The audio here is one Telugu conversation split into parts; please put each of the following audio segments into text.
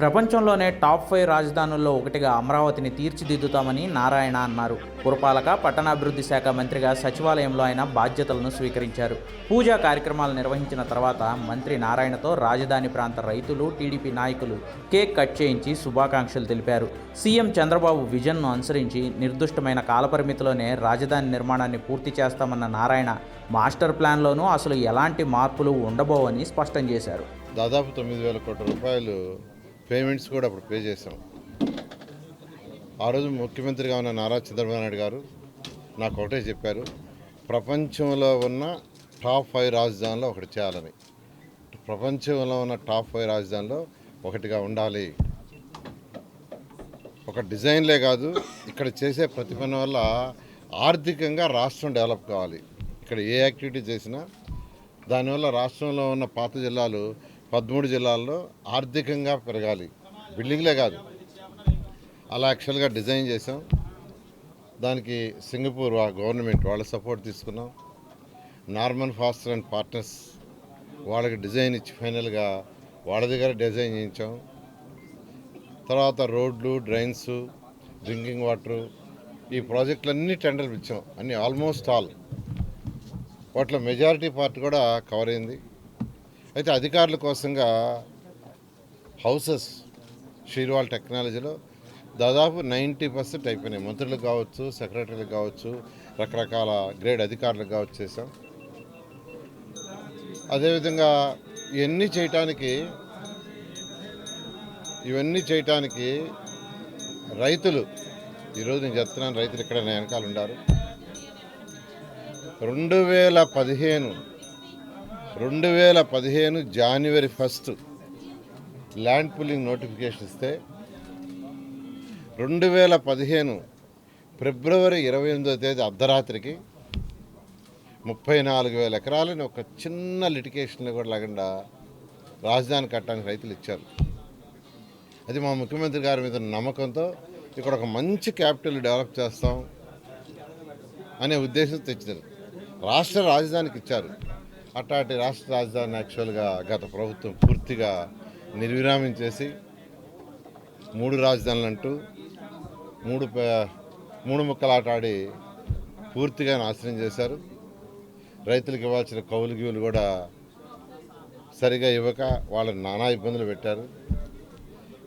ప్రపంచంలోనే టాప్ ఫైవ్ రాజధానుల్లో ఒకటిగా అమరావతిని తీర్చిదిద్దుతామని నారాయణ అన్నారు. పురపాలక పట్టణాభివృద్ధి శాఖ మంత్రిగా సచివాలయంలో ఆయన బాధ్యతలను స్వీకరించారు. పూజా కార్యక్రమాలు నిర్వహించిన తర్వాత మంత్రి నారాయణతో రాజధాని ప్రాంత రైతులు టీడీపీ నాయకులు కేక్ కట్ చేయించి శుభాకాంక్షలు తెలిపారు. సీఎం చంద్రబాబు విజన్ను అనుసరించి నిర్దిష్టమైన కాలపరిమితిలోనే రాజధాని నిర్మాణాన్ని పూర్తి చేస్తామన్న నారాయణ మాస్టర్ ప్లాన్లోనూ అసలు ఎలాంటి మార్పులు ఉండబోవని స్పష్టం చేశారు. దాదాపు తొమ్మిది వేల కోట్ల రూపాయలు పేమెంట్స్ కూడా అప్పుడు పే చేసాం ఆ రోజు ముఖ్యమంత్రిగా ఉన్న నారా చంద్రబాబు నాయుడు గారు నాకు ఒకటే చెప్పారు ప్రపంచంలో ఉన్న టాప్ ఫైవ్ రాజధానిలో ఒకటి చేయాలని. ప్రపంచంలో ఉన్న టాప్ ఫైవ్ రాజధానిలో ఒకటిగా ఉండాలి. ఒక డిజైన్లే కాదు ఇక్కడ చేసే ప్రతి పని వల్ల ఆర్థికంగా రాష్ట్రం డెవలప్ కావాలి. ఇక్కడ ఏ యాక్టివిటీ చేసినా దానివల్ల రాష్ట్రంలో ఉన్న పాత జిల్లాలు పదమూడు జిల్లాల్లో ఆర్థికంగా పెరగాలి. బిల్డింగ్లే కాదు. అలా యాక్చువల్గా డిజైన్ చేసాం దానికి సింగపూర్ గవర్నమెంట్ వాళ్ళ సపోర్ట్ తీసుకున్నాం. నార్మన్ ఫాస్టర్ అండ్ పార్ట్నర్స్ వాళ్ళకి డిజైన్ ఇచ్చి ఫైనల్గా వాళ్ళ దగ్గర డిజైన్ చేయించాం. తర్వాత రోడ్లు డ్రైన్స్ డ్రింకింగ్ వాటర్ ఈ ప్రాజెక్టులన్నీ టెండర్లు ఇచ్చాం. అన్ని ఆల్మోస్ట్ ఆల్. వాటిలో మెజారిటీ పార్ట్ కూడా కవర్ అయింది. అయితే అధికారుల కోసంగా హౌసెస్ షీర్వాల్ టెక్నాలజీలో దాదాపు నైంటీ పర్సెంట్ అయిపోయినాయి. మంత్రులకు కావచ్చు సెక్రటరీలకు కావచ్చు రకరకాల గ్రేడ్ అధికారులకు కావచ్చు చేసాం అదేవిధంగా ఇవన్నీ చేయటానికి ఇవన్నీ చేయటానికి రైతులు ఈరోజు నేను చెప్తున్నాను రైతులు ఇక్కడ వెనకాల ఉండారు రెండు వేల పదిహేను రెండు వేల పదిహేను జనవరి ఫస్ట్ ల్యాండ్ పుల్లింగ్ నోటిఫికేషన్ ఇస్తే రెండు వేల పదిహేను ఫిబ్రవరి ఇరవై ఎనిమిదో తేదీ అర్ధరాత్రికి ముప్పై నాలుగు వేల ఎకరాలని ఒక చిన్న లిటికేషన్లో కూడా లేకుండా రాజధాని కట్టడానికి రైతులు ఇచ్చారు. అది మా ముఖ్యమంత్రి గారి మీద నమ్మకంతో ఇక్కడ ఒక మంచి క్యాపిటల్ డెవలప్ చేస్తాం అనే ఉద్దేశం తెచ్చారు రాష్ట్ర రాజధానికి ఇచ్చారు. అట్లాంటి రాష్ట్ర రాజధాని యాక్చువల్గా గత ప్రభుత్వం పూర్తిగా నిర్విరామం చేసి మూడు రాజధానులు అంటూ మూడు ప- మూడు ముక్కలాటాడి పూర్తిగా నాశనం చేశారు. రైతులకు ఇవ్వాల్సిన కౌలు గీవులు కూడా సరిగా ఇవ్వక వాళ్ళని నానా ఇబ్బందులు పెట్టారు.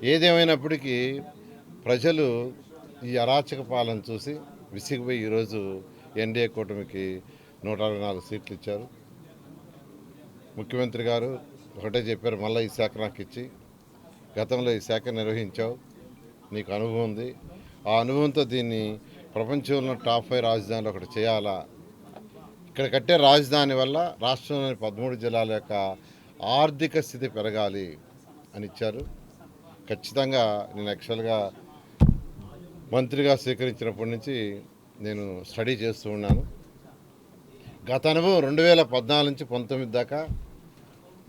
ఏదేమైనప్పటికీ ప్రజలు ఈ అరాచక పాలన చూసి విసిగిపోయి ఈరోజు ఎన్డీఏ కూటమికి నూట అరవై నాలుగు సీట్లు ఇచ్చారు. ముఖ్యమంత్రి గారు ఒకటే చెప్పారు మళ్ళీ ఈ శాఖ నాకు ఇచ్చి గతంలో ఈ శాఖ నిర్వహించావు నీకు అనుభవం ఉంది. ఆ అనుభవంతో దీన్ని ప్రపంచంలో టాప్ ఫైవ్ రాజధానిలో ఒకటి చేయాలా? ఇక్కడ కట్టే రాజధాని వల్ల రాష్ట్రంలోని పదమూడు జిల్లాల యొక్క ఆర్థిక స్థితి పెరగాలి అని ఇచ్చారు. ఖచ్చితంగా నేను యాక్చువల్గా మంత్రిగా స్వీకరించినప్పటి నుంచి నేను స్టడీ చేస్తూ ఉన్నాను. గత అనుభవం రెండు వేల పద్నాలుగు నుంచి పంతొమ్మిది దాకా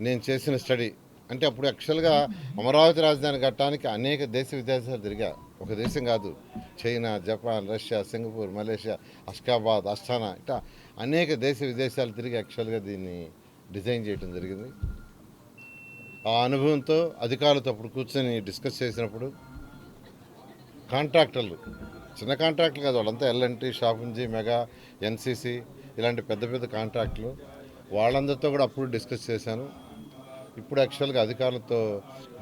నేను చేసిన స్టడీ. అంటే అప్పుడు యాక్చువల్గా అమరావతి రాజధాని కట్టడానికి అనేక దేశ విదేశాలు తిరిగా. ఒక దేశం కాదు. China Japan Russia Singapore Malaysia Ashgabat Astana ఇట్లా అనేక దేశ విదేశాలు తిరిగి యాక్చువల్గా దీన్ని డిజైన్ చేయడం జరిగింది. ఆ అనుభవంతో అధికారులతో అప్పుడు కూర్చొని డిస్కస్ చేసినప్పుడు కాంట్రాక్టర్లు చిన్న కాంట్రాక్టర్లు కాదు వాళ్ళంతా ఎల్ఎన్టీ షాపుంజీ మెగా ఎన్సీసీ ఇలాంటి పెద్ద పెద్ద కాంట్రాక్టులు వాళ్ళందరితో కూడా అప్పుడు డిస్కస్ చేశాను. ఇప్పుడు యాక్చువల్గా అధికారులతో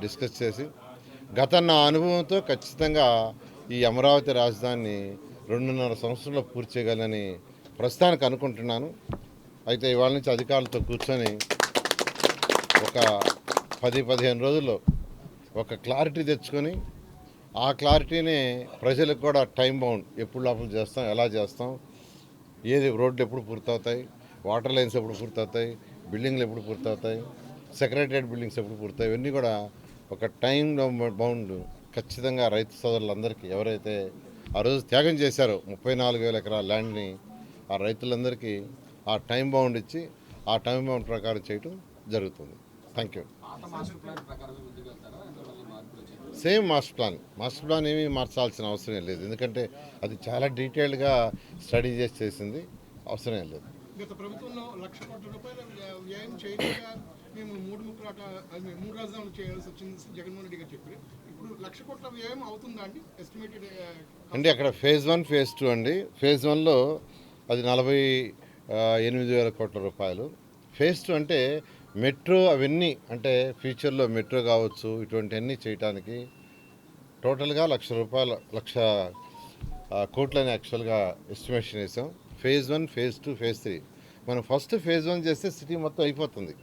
డిస్కస్ చేసి గత నా అనుభవంతో ఖచ్చితంగా ఈ అమరావతి రాజధానిని రెండున్నర సంవత్సరంలో పూర్తి చేయగలని ప్రస్తుతానికి అనుకుంటున్నాను. అయితే ఇవాళ నుంచి అధికారులతో కూర్చొని ఒక పది పదిహేను రోజుల్లో ఒక క్లారిటీ తెచ్చుకొని ఆ క్లారిటీని ప్రజలకు కూడా టైం బౌండ్ ఎప్పుడు లోపల చేస్తాం ఎలా చేస్తాం ఏది రోడ్లు ఎప్పుడు పూర్తవుతాయి? వాటర్ లైన్స్ ఎప్పుడు పూర్తవుతాయి? బిల్డింగ్లు ఎప్పుడు పూర్తవుతాయి? సెక్రటరియట్ బిల్డింగ్స్ ఎప్పుడు పూర్తవుతాయి? ఇవన్నీ కూడా ఒక టైం బౌండ్ ఖచ్చితంగా రైతు సోదరులందరికీ ఎవరైతే ఆ రోజు త్యాగం చేశారో ముప్పై నాలుగు వేల ఎకరాల ల్యాండ్ని ఆ రైతులందరికీ ఆ టైం బౌండ్ ఇచ్చి ఆ టైం బౌండ్ ప్రకారం చేయటం జరుగుతుంది. Thank you same master plan. Master plan ఏమీ మార్చాల్సిన అవసరం లేదు. ఎందుకంటే అది చాలా డీటెయిల్డ్గా స్టడీ చేసి చేసింది. అవసరం లేదు. గత ప్రభుత్వంలో లక్ష కోట్ల రూపాయల వ్యయం మేము మూడు ముక్కలాట రాజధానులు చేయాల్సి వచ్చింది జగన్మోహన్ రెడ్డి గారు చెప్పారు. ఇప్పుడు లక్ష కోట్ల వ్యయం అవుతుందా అండి? ఎస్టిమేటెడ్ అంటే అక్కడ ఫేజ్ వన్ ఫేజ్ టూ అండి. ఫేజ్ వన్లో అది నలభై ఎనిమిది వేల కోట్ల రూపాయలు. ఫేజ్ టూ అంటే మెట్రో అవన్నీ అంటే ఫ్యూచర్లో మెట్రో కావచ్చు ఇటువంటివన్నీ చేయటానికి టోటల్గా లక్ష రూపాయల లక్ష కోట్లని యాక్చువల్గా ఎస్టిమేషన్ వేసాం phase one phase two phase three. మనం ఫస్ట్ ఫేజ్ వన్ చేస్తే సిటీ మొత్తం అయిపోతుంది.